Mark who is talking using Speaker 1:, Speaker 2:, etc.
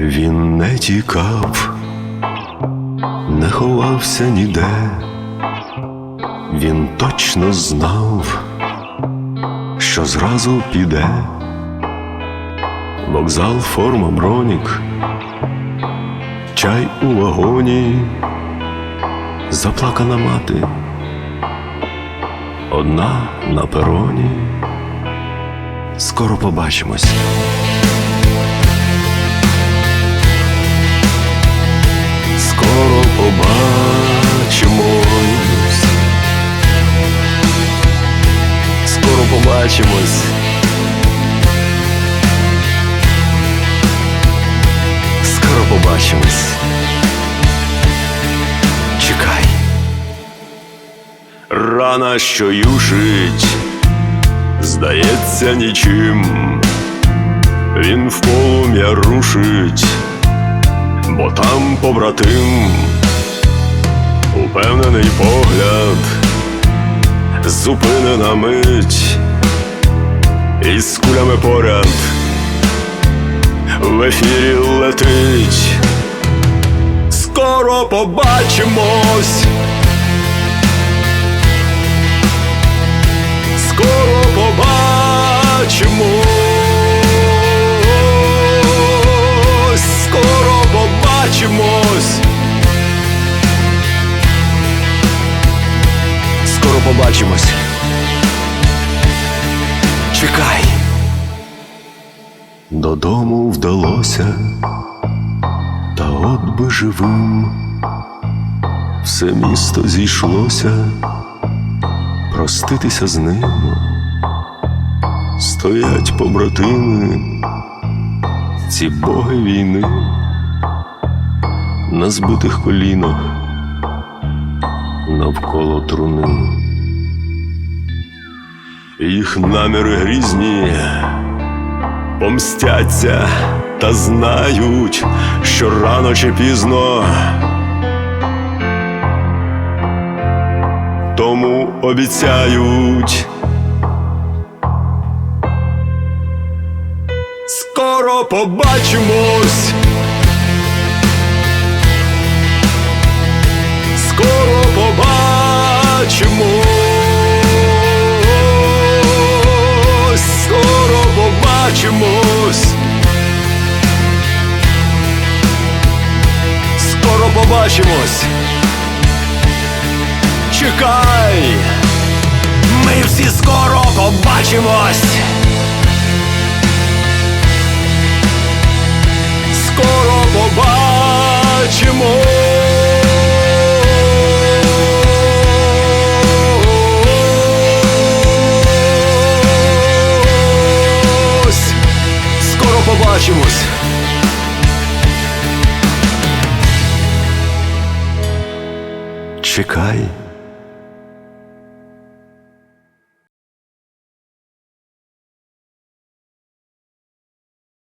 Speaker 1: Він не тікав, не ховався ніде, він точно знав, що зразу піде. Вокзал, форма, бронік, чай у вагоні, заплакана мати, одна на пероні. Скоро побачимось. Побачимось. Скоро побачимось. Чекай. Рана, що юшить, здається нічим. Він в полум'я рушить бо там побратим, упевнений погляд, зупинена мить, із кулями поряд в ефірі летить. Скоро побачимось. Скоро побачимось. Скоро побачимось. Скоро побачимось. Чекай. Додому вдалося, та от би живим. Все місто зійшлося проститися з ним. Стоять побратими, ці боги війни на збитих колінах навколо труни. Їх наміри грізні помстяться та знають, що рано чи пізно. Тому обіцяють. Скоро побачимось. Побачимось. Чекай, ми всі скоро побачимось. Скоро побачимось. Скоро побачимось. Чекай.